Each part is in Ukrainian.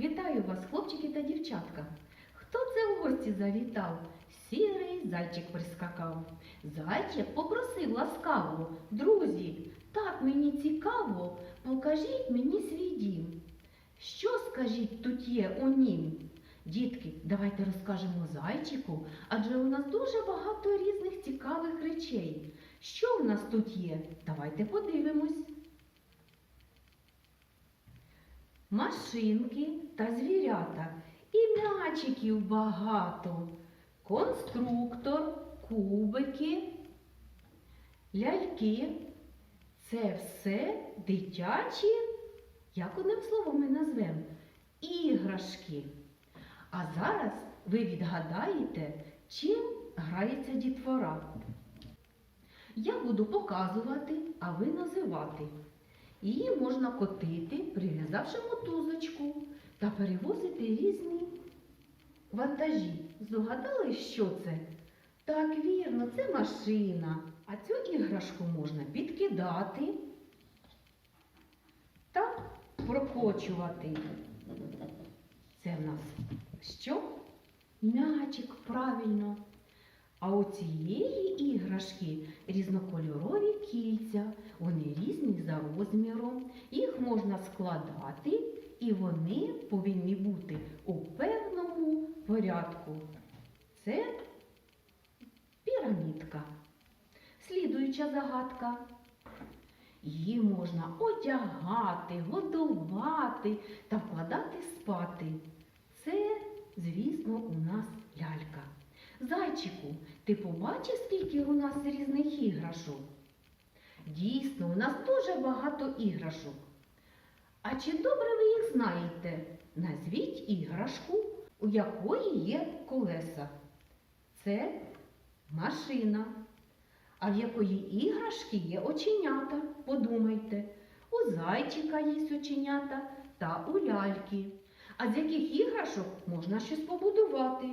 Вітаю вас, хлопчики та дівчатка. Хто це в гості завітав? Сірий зайчик прискакав. Зайчик попросив ласкаво, друзі, так мені цікаво, покажіть мені свій дім. Що, скажіть, тут є у нім? Дітки, давайте розкажемо зайчику, адже у нас дуже багато різних цікавих речей. Що в нас тут є? Давайте подивимось. Машинки та звірята, і м'ячиків багато, конструктор, кубики, ляльки. Це все дитячі, як одним словом ми назвемо, іграшки. А зараз ви відгадаєте, чим грається дітвора. Я буду показувати, а ви називати. Її можна котити, прив'язавши мотузочку та перевозити різні вантажі. Здогадали, що це? Так, вірно, це машина. А цю іграшку можна підкидати та прокочувати. Це в нас що? М'ячик, правильно. А у цієї іграшки різнокольорові кільця. Вони різні за розміром. Їх можна складати, і вони повинні бути у певному порядку. Це пірамідка. Слідуюча загадка. Її можна одягати, годувати та вкладати спати. Це, звісно, у нас лялька. Ти побачив, скільки у нас різних іграшок? Дійсно, у нас дуже багато іграшок. А чи добре ви їх знаєте? Назвіть іграшку, у якої є колеса. Це машина. А в якої іграшки є оченята? Подумайте. У зайчика є оченята та у ляльки. А з яких іграшок можна щось побудувати?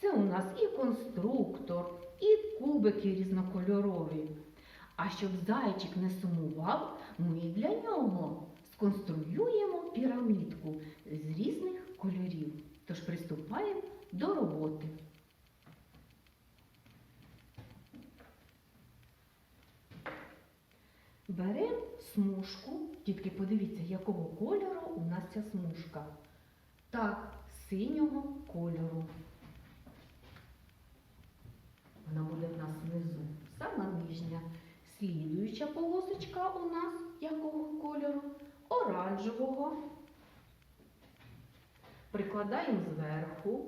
Це у нас і конструктор, і кубики різнокольорові. А щоб зайчик не сумував, ми для нього сконструюємо пірамідку з різних кольорів. Тож приступаємо до роботи. Беремо смужку, тільки подивіться, якого кольору у нас ця смужка. Так, синього кольору. Вона буде в нас внизу, сама нижня. Слідуюча полосочка у нас якого кольору? Оранжевого. Прикладаємо зверху.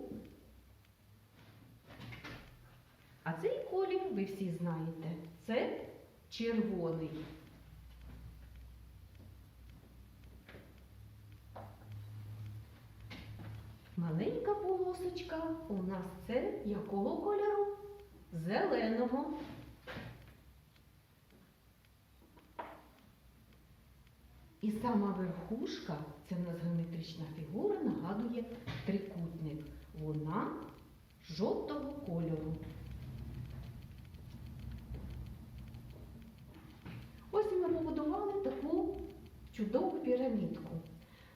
А цей колір ви всі знаєте. Це червоний. Маленька полосочка у нас це якого кольору? Зеленого. І сама верхушка, це в нас геометрична фігура, нагадує трикутник. Вона жовтого кольору. Ось ми побудували таку чудову пірамідку.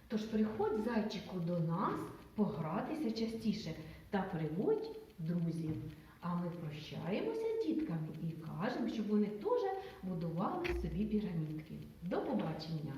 Тож приходь зайчику до нас погратися частіше та приводь друзів. А ми прощаємося з дітками і кажемо, щоб вони теж будували собі пірамідки. До побачення!